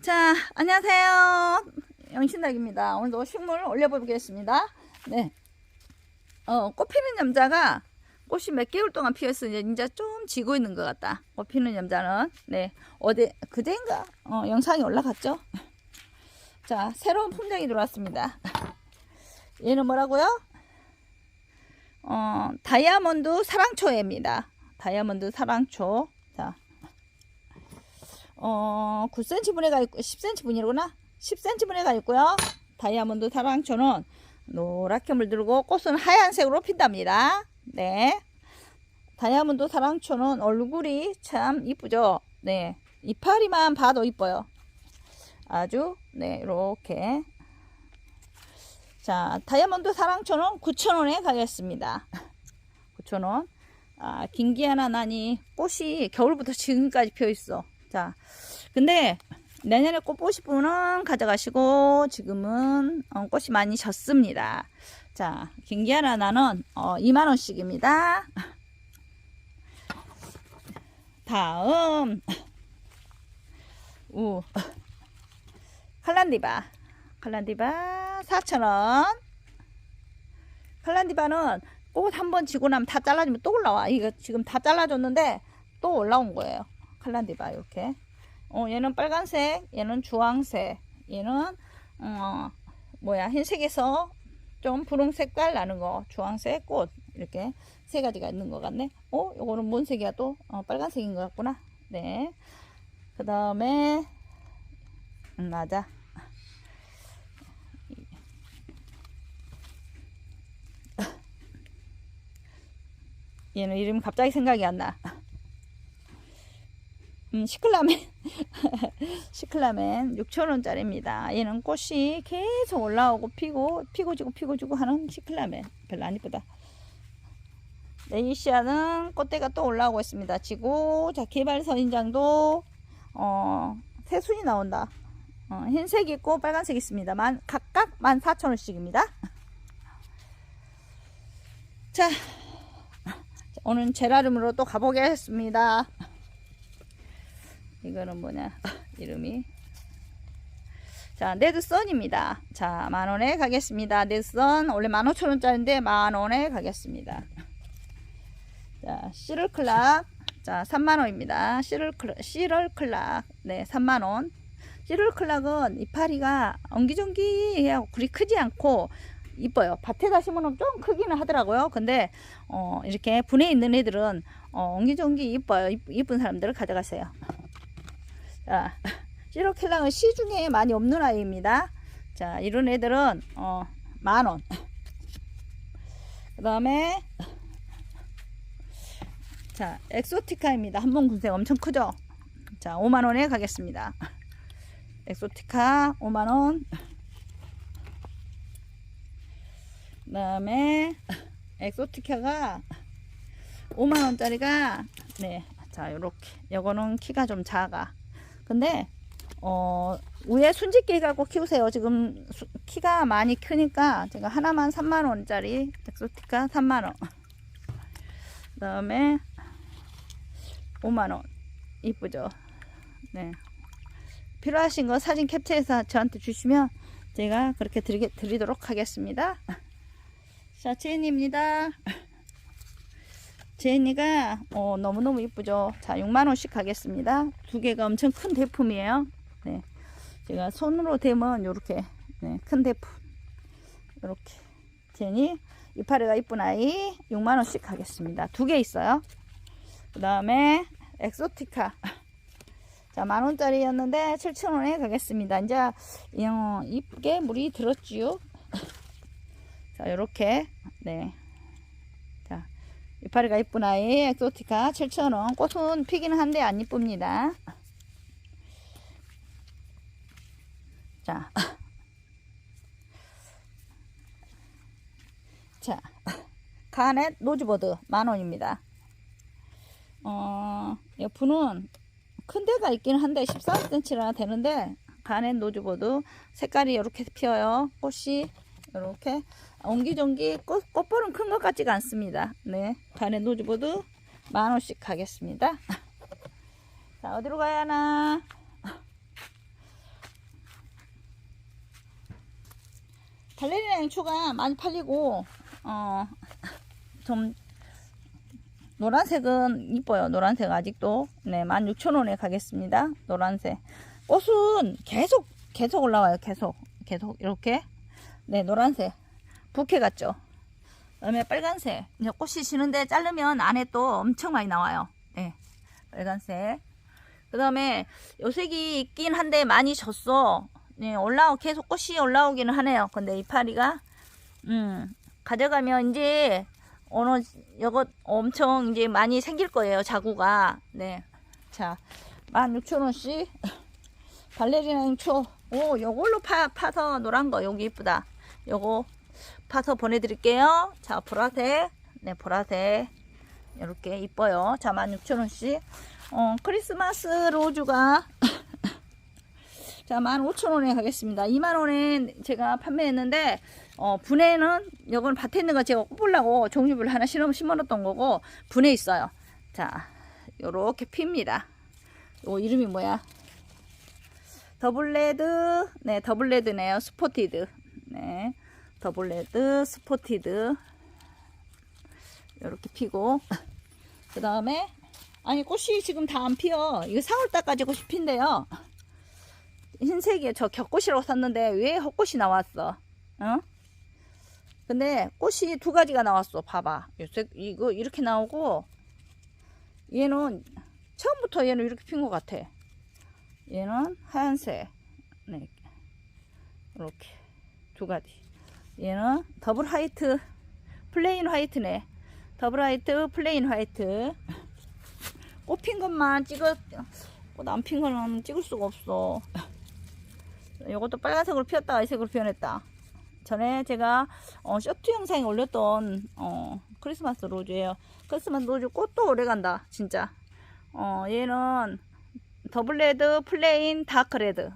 자, 안녕하세요. 영신닭입니다. 오늘도 식물 올려보겠습니다. 네. 어, 꽃 피는 염자가 꽃이 몇 개월 동안 피어서 이제, 이제 좀 지고 있는 것 같다. 꽃 피는 염자는. 네. 어디, 그대인가? 어, 영상이 올라갔죠? 자, 새로운 품종이 들어왔습니다. 얘는 뭐라고요? 어, 다이아몬드 사랑초입니다. 다이아몬드 사랑초. 자, 어, 9cm 분해가 있고, 10cm 분이구나. 10cm 분해가 있고요. 다이아몬드 사랑초는 노랗게 물들고 꽃은 하얀색으로 핀답니다. 네. 다이아몬드 사랑초는 얼굴이 참 이쁘죠. 네. 이파리만 봐도 이뻐요. 아주, 네, 이렇게. 자, 다이아몬드 사랑초는 9,000원에 가겠습니다. 9,000원. 아, 긴기 하나 나니 꽃이 겨울부터 지금까지 펴 있어. 자, 근데 내년에 꽃 보실 분은 가져가시고 지금은 어, 꽃이 많이 졌습니다. 자, 긴기하나 나는 어, 2만 원씩입니다. 다음. 우 칼란디바. 칼란디바 4,000원. 칼란디바는 꽃 한 번 지고 나면 다 잘라주면 또 올라와. 이거 지금 다 잘라줬는데 또 올라온 거예요 칼란디바 이렇게. 어 얘는 빨간색 얘는 주황색 얘는 어 뭐야 흰색에서 좀 분홍 색깔 나는 거 주황색 꽃 이렇게 세 가지가 있는 것 같네. 어 요거는 뭔 색이야 또? 어, 빨간색인 것 같구나. 네그 다음에 음, 맞아. 얘는 이름 갑자기 생각이 안 나. 음, 시클라멘. 시클라멘 6,000원짜리입니다. 얘는 꽃이 계속 올라오고 피고, 피고 지고 피고 지고 하는 시클라멘. 별로 안 이쁘다. 레이시아는 꽃대가 또 올라오고 있습니다. 지고, 자, 개발 선인장도, 어, 새 순이 나온다. 어, 흰색 있고 빨간색 있습니다. 만, 각각 14,000원씩입니다. 자, 오늘 제라름으로 또 가보겠습니다. 이거는 뭐냐 이름이 자 네드선입니다. 자 만원에 가겠습니다. 네드선 원래 만오천원짜리인데 만원에 가겠습니다. 자 시럴클락 자 3만원입니다. 시럴클락 시럴클락 네 3만원 시럴클락은 이파리가 엉기종기하고 그리 크지 않고 이뻐요. 밭에다 심으면 좀 크기는 하더라고요. 근데 어, 이렇게 분해 있는 애들은 어, 옹기종기 이뻐요. 이쁜 사람들을 가져가세요. 자, 시로켈랑은 시중에 많이 없는 아이입니다. 자, 이런 애들은 어, 만 원. 그 다음에 자, 엑소티카입니다. 한번 군색 엄청 크죠? 자, 5만 원에 가겠습니다. 엑소티카 5만 원. 그 다음에 엑소티카가 5만 원짜리가 네 자 요렇게 요거는 키가 좀 작아 근데 어 위에 순짓기 갖고 키우세요. 지금 수, 키가 많이 크니까 제가 하나만 3만 원짜리 엑소티카 3만 원. 그 다음에 5만 원. 이쁘죠? 네. 필요하신 거 사진 캡처해서 저한테 주시면 제가 그렇게 드리, 드리도록 하겠습니다. 자, 제니입니다. 제니가 어, 너무너무 이쁘죠. 자, 6만원씩 가겠습니다. 두 개가 엄청 큰 대품이에요. 네. 제가 손으로 대면 요렇게 네, 큰 대품. 요렇게. 제니 이파리가 이쁜 아이 6만원씩 가겠습니다. 두 개 있어요. 그 다음에 엑소티카. 자, 만원짜리였는데 7천원에 가겠습니다. 이제 어, 이쁘게 물이 들었지요. 자, 요렇게, 네. 자, 이파리가 이쁜 아이, 엑소티카 7,000원. 꽃은 피기는 한데 안 이쁩니다. 자. 자, 가넷 노즈보드 만원입니다. 어, 옆은 큰 데가 있긴 한데 14cm나 되는데 가넷 노즈보드 색깔이 이렇게 피어요. 꽃이 이렇게 옹기종기 꽃, 꽃볼은 큰 것 같지가 않습니다. 네, 단의 노즈보드 만 원씩 가겠습니다. 자, 어디로 가야 하나? 발레리나 양초가 많이 팔리고 어 좀 노란색은 이뻐요. 노란색 아직도 네 16,000원에 가겠습니다. 노란색 꽃은 계속 계속 올라와요. 계속 계속 이렇게 네 노란색 부케 같죠. 그다음에 빨간색 이제 꽃이 지는데 자르면 안에 또 엄청 많이 나와요. 네 빨간색 그 다음에 요색이 있긴 한데 많이 졌어. 네 올라오 계속 꽃이 올라오기는 하네요. 근데 이파리가 음 가져가면 이제 어느 요거 엄청 이제 많이 생길 거예요. 자구가 네. 자 16,000원씩 발레리나 행초 오 요걸로 파, 파서 노란 거 여기 이쁘다. 요거 파서 보내드릴게요. 자 보라색 네 보라색 이렇게 이뻐요. 자 16,000원씩 어 크리스마스 로즈가 자 15,000원에 가겠습니다. 2만원에 제가 판매했는데 어, 분해는 이건 밭에 있는 거 제가 꼽으려고 종류별 하나 심어 심어놨던 거고 분해 있어요. 자 요렇게 핍니다. 요 이름이 뭐야? 더블레드 네 더블레드네요. 스포티드 네 더블레드 스포티드. 이렇게 피고. 그 다음에 아니 꽃이 지금 다 안 피어. 이거 4월달까지 꽃이 핀대요. 흰색이 저 격꽃이라고 샀는데 왜 헛꽃이 나왔어? 어? 근데 꽃이 두 가지가 나왔어. 봐봐. 요새 이거 이렇게 나오고 얘는 처음부터 얘는 이렇게 핀 것 같아. 얘는 하얀색. 네. 이렇게. 두 가지 얘는 더블 화이트 플레인 화이트네. 더블 화이트 플레인 화이트. 꽃 핀 것만 찍어 꽃 안 핀 거는 찍을 수가 없어. 이것도 빨간색으로 피었다가 이 색으로 변했다. 전에 제가 어, 쇼트 영상에 올렸던 어, 크리스마스 로즈예요. 크리스마스 로즈 꽃도 오래간다 진짜. 어, 얘는 더블레드 플레인 다크레드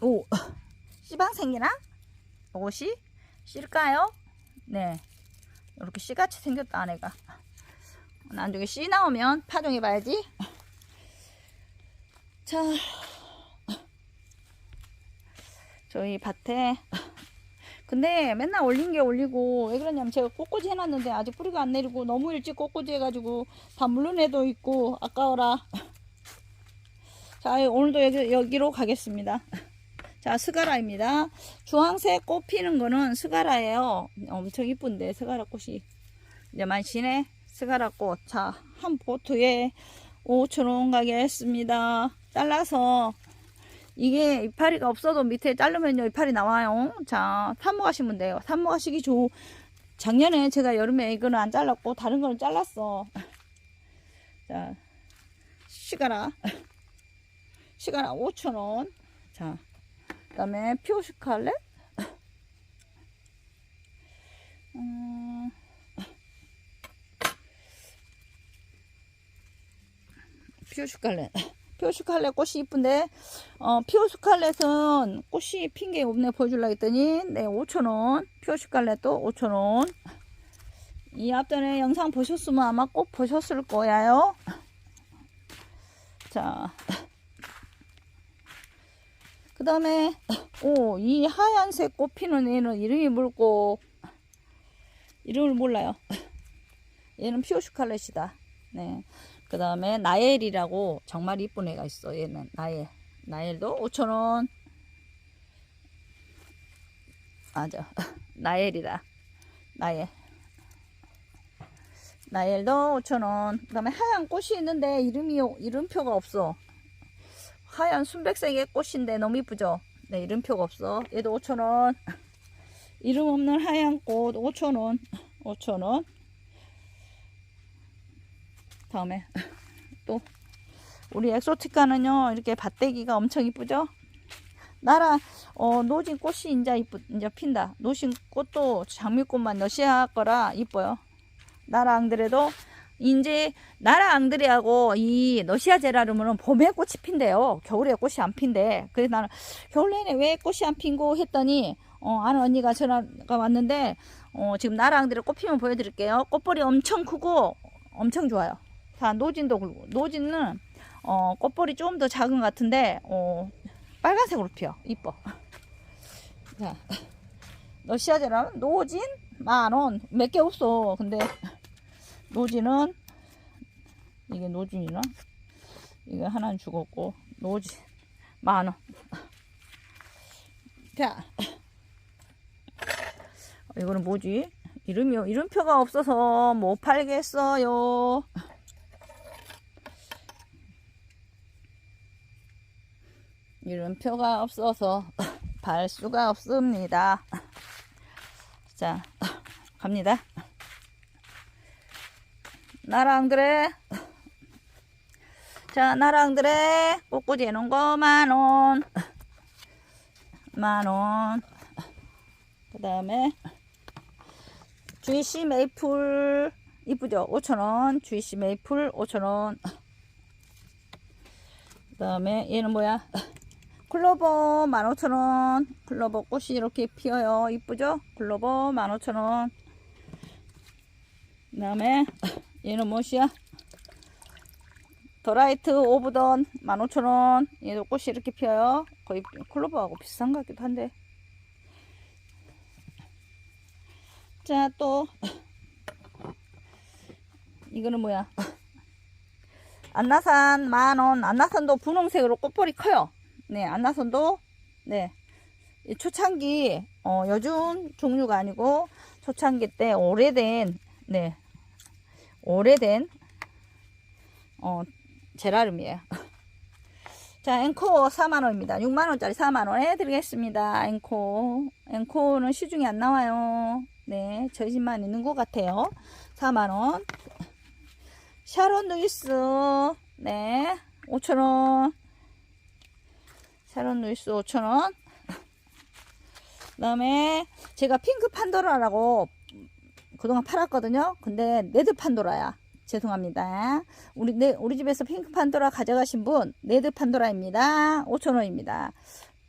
오 씨방생이나 옷이 씨일까요? 네. 이렇게 씨같이 생겼다 아내가. 나중에 씨 나오면 파종해 봐야지. 자. 저희 밭에. 근데 맨날 올린 게 올리고 왜 그러냐면 제가 꽃꽂이 해놨는데 아직 뿌리가 안 내리고 너무 일찍 꽃꽂이 해가지고 다 물러내도 있고 아까워라. 자 오늘도 여기, 여기로 가겠습니다 자 스가라입니다. 주황색 꽃 피는 거는 스가라예요. 엄청 이쁜데 스가라 꽃이. 이제 지네? 스가라 꽃 자 한 보트에 5천원 가겠습니다. 잘라서. 이게 이파리가 없어도 밑에 자르면요 이파리 나와요. 자 삽목하시면 돼요. 삽목하시기 좋. 작년에 제가 여름에 이거는 안 잘랐고 다른 거는 잘랐어. 자 시가라. 시가라 5천원. 자 그 다음에 퓨어 스칼렛. 음, 퓨어 스칼렛. 퓨어 스칼렛 꽃이 이쁜데 어, 퓨어 스칼렛은 꽃이 핀 게 없네 보여주려 했더니 네 5천원. 퓨어 스칼렛도 5천원. 이 앞전에 영상 보셨으면 아마 꼭 보셨을 거예요. 자 그 다음에 오 이 하얀색 꽃 피는 얘는 이름이 뭘고? 이름을 몰라요. 얘는 퓨어 스칼렛이다. 네. 그 다음에 나엘이라고 정말 이쁜 애가 있어 얘는. 나엘. 나엘도 5천원. 맞아. 나엘이다. 나엘. 나엘도 5천원. 그 다음에 하얀 꽃이 있는데 이름이 이름표가 없어 하얀 순백색의 꽃인데 너무 이쁘죠? 네 이름표가 없어. 얘도 5천원. 이름 없는 하얀 꽃 5천원. 5천원. 다음에 또 우리 엑소티카는요 이렇게 밭대기가 엄청 이쁘죠? 나라 어 노진 꽃이 이제 이쁘 이제 핀다. 노진 꽃도 장미꽃만 러시아 거라 이뻐요. 나라 앙드레도 이제 나라 앙드레하고 이 러시아 제라름은 봄에 꽃이 핀대요 겨울에 꽃이 안 핀대 그래서 나는 겨울 내내 왜 꽃이 안 핀고 했더니 어 아는 언니가 전화가 왔는데 어 지금 나라 앙드레 꽃 피면 보여드릴게요 꽃볼이 엄청 크고 엄청 좋아요 자 노진도 그렇고 노진은 어 꽃볼이 좀 더 작은 것 같은데 어 빨간색으로 피어. 이뻐. 자, 러시아 제라는 노진 만원. 몇 개 없어. 근데 노진은 이게 노진이나 이거 하나는 죽었고 노진 만원. 자, 이거는 뭐지? 이름이요. 이름표가 없어서 못 팔겠어요. 이름표가 없어서 팔 수가 없습니다. 자, 갑니다. 나랑들의 자, 나랑들의 꽃꽂이 해놓은 거 만원. 만원. 그 다음에 GC 메이플 이쁘죠? 5,000원. GC 메이플 5,000원. 그 다음에 얘는 뭐야? 클로버 15,000원. 클로버 꽃이 이렇게 피어요. 이쁘죠? 클로버 15,000원. 그 다음에 얘는 무엇이야? 더라이트 오브던 15,000원. 얘도 꽃이 이렇게 피어요. 거의 클로버하고 비슷한 것 같기도 한데. 자, 또 이거는 뭐야? 안나산 만원. 안나산도 분홍색으로 꽃볼이 커요. 네, 안나산도 네. 이 초창기 어, 요즘 종류가 아니고 초창기 때 오래된 네. 오래된 어, 제라름이에요. 자, 앵코 4만원입니다. 6만원짜리 4만원에 드리겠습니다. 앵코. 앵코는 시중에 안 나와요. 네, 저희 집만 있는 것 같아요. 4만원. 샤론 루이스. 네, 5천원. 샤론 루이스 5천원. 그 다음에 제가 핑크 판도라라고 그동안 팔았거든요. 근데 레드 판도라야. 죄송합니다. 우리 네, 우리 집에서 핑크 판도라 가져가신 분 레드 판도라입니다. 5,000원입니다.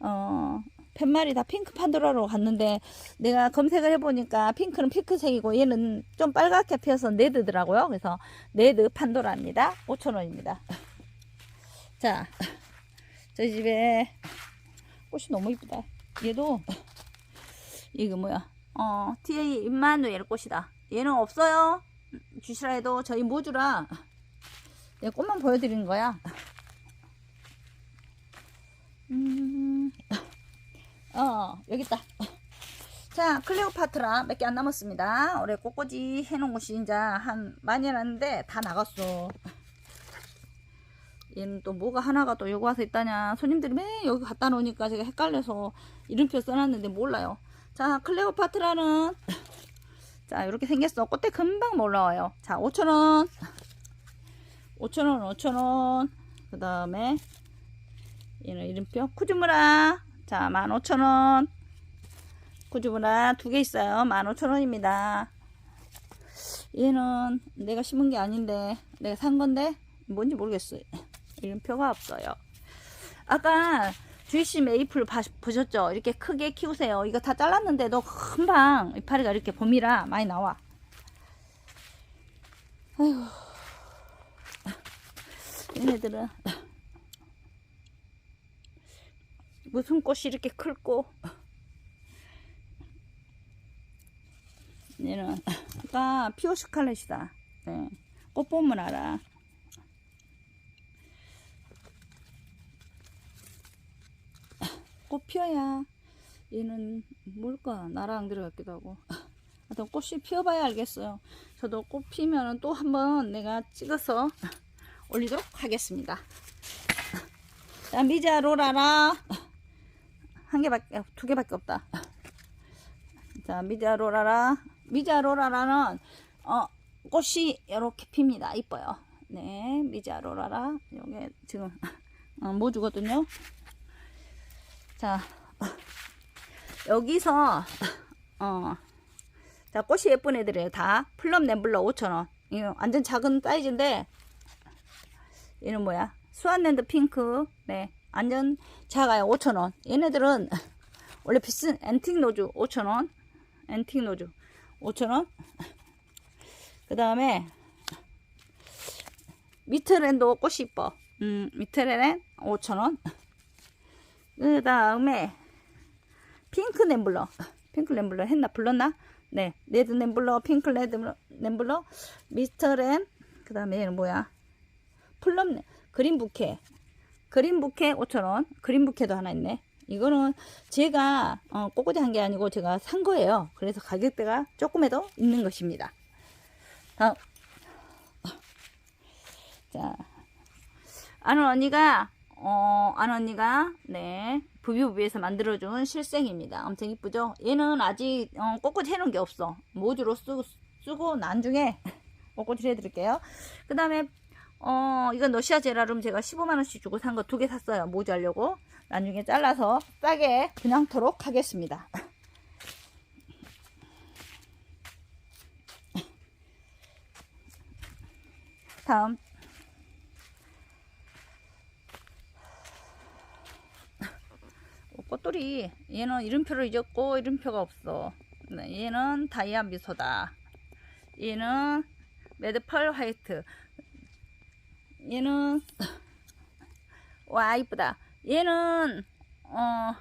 어, 팻말이 다 핑크 판도라로 갔는데 내가 검색을 해보니까 핑크는 핑크색이고 얘는 좀 빨갛게 피어서 레드더라고요. 그래서 레드 판도라입니다. 5,000원입니다. 자, 저희 집에 꽃이 너무 이쁘다. 얘도 이거 뭐야? 어, TA 임마누엘 꽃이다. 얘는 없어요. 주시라 해도 저희 모 주라 내가 꽃만 보여드리는 거야. 음, 어, 여기 있다. 자, 클레오파트라 몇 개 안 남았습니다. 올해 꽃꽂이 해놓은 곳이 이제 한 많이 났는데 다 나갔어. 얘는 또 뭐가 하나가 또 여기 와서 있다냐. 손님들이 매 여기 갖다 놓으니까 제가 헷갈려서 이름표 써놨는데 몰라요. 자, 클레오파트라는 자, 이렇게 생겼어. 꽃대 금방 올라와요. 자, 5,000원. 5,000원, 5,000원. 그 다음에, 얘는 이름표. 쿠즈무라. 자, 15,000원. 쿠즈무라 두 개 있어요. 15,000원입니다. 얘는 내가 심은 게 아닌데, 내가 산 건데, 뭔지 모르겠어요. 이름표가 없어요. 아까, 주희씨 메이플 봐, 보셨죠? 이렇게 크게 키우세요. 이거 다 잘랐는데도 금방 이파리가 이렇게 봄이라 많이 나와. 아이고. 얘네들은 무슨 꽃이 이렇게 클고 얘는 아까 피오 스칼렛이다. 네. 꽃 보면 알아. 꽃 피어야 얘는 뭘까? 나랑 들어갔기도 하고. 하여튼 꽃이 피어봐야 알겠어요. 저도 꽃 피면 또 한번 내가 찍어서 올리도록 하겠습니다. 자 미자 로라라. 한 개밖에 두 개밖에 없다. 자 미자 로라라. 미자 로라라는 어 꽃이 이렇게 핍니다. 이뻐요. 네 미자 로라라. 요게 지금 어, 모주거든요 자, 여기서, 어, 자, 꽃이 예쁜 애들이에요. 다. 플럼 램블러 5,000원. 이거 완전 작은 사이즈인데, 얘는 뭐야? 스완랜드 핑크. 네. 완전 작아요. 5,000원. 얘네들은 원래 비싼 앤틱 노즈 5,000원. 앤틱 노즈 5,000원. 그 다음에, 미트랜도 꽃이 이뻐. 음, 미트랜 5,000원. 그 다음에 핑크 nem블러. 핑크 nem블러 했나? 불렀나? 네. 레드 nem블러, 핑크 레드 nem블러, 미스터 렌. 그 다음에 얘는 뭐야? 플럼, 네- 그린 부케. 그린 부케 5,000원. 그린 부케도 하나 있네. 이거는 제가 어, 꼬꼬지 한 게 아니고 제가 산 거예요. 그래서 가격대가 조금에도 있는 것입니다. 다음. 자, 아는 언니가 어, 아는 언니가 네 부비부비에서 만들어준 실생입니다. 엄청 이쁘죠? 얘는 아직 어, 꼬꼬지 해놓은 게 없어. 모주로 쓰고, 쓰고 나중에 꼬꼬지 해드릴게요. 그 다음에 어, 이건 러시아 제라룸 제가 15만원씩 주고 산 거 두 개 샀어요. 모주 하려고. 나중에 잘라서 싸게 분양토록 하겠습니다. 다음. 꽃돌이 얘는 이름표를 잊었고 이름표가 없어. 네, 얘는 다이아 미소다. 얘는 매드펄 화이트. 얘는 와 이쁘다. 얘는 어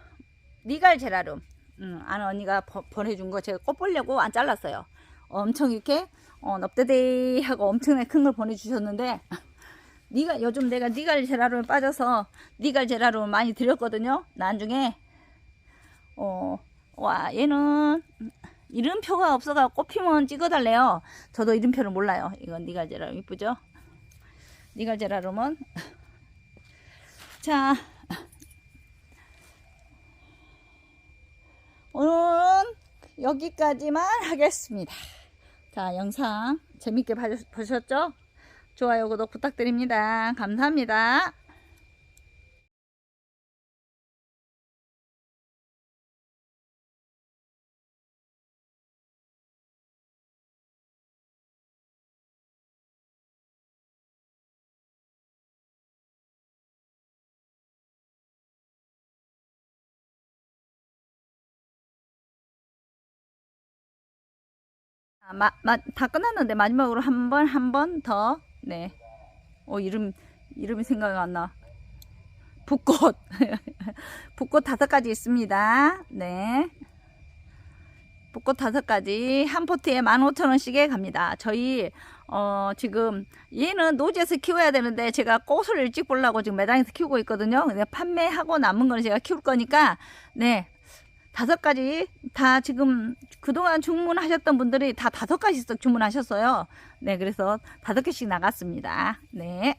니갈 제라룸. 음, 아는 언니가 버- 보내준 거 제가 꽃 보려고 안 잘랐어요. 엄청 이렇게 어, 넙대대하고 엄청나게 큰 걸 보내주셨는데 니가 요즘 내가 니갈 제라룸에 빠져서 니갈 제라룸 많이 드렸거든요. 나중에 어, 와 얘는 이름표가 없어가 꽃피면 찍어달래요. 저도 이름표를 몰라요. 이건 니갈 제라룸 이쁘죠? 니갈 제라룸은 자 오늘은 여기까지만 하겠습니다. 자, 영상 재밌게 봐주- 보셨죠? 좋아요, 구독 부탁드립니다. 감사합니다. 마, 마, 다 끝났는데 마지막으로 한 번, 한 번 더. 네. 어, 이름, 이름이 생각이 안 나. 붓꽃. 붓꽃 다섯 가지 있습니다. 네. 붓꽃 다섯 가지. 한 포트에 15,000원씩에 갑니다. 저희, 어, 지금, 얘는 노지에서 키워야 되는데, 제가 꽃을 일찍 보려고 지금 매장에서 키우고 있거든요. 근데 판매하고 남은 거는 제가 키울 거니까, 네. 다섯 가지 다 지금 그동안 주문하셨던 분들이 다 다섯 가지씩 주문하셨어요. 네, 그래서 다섯 개씩 나갔습니다. 네.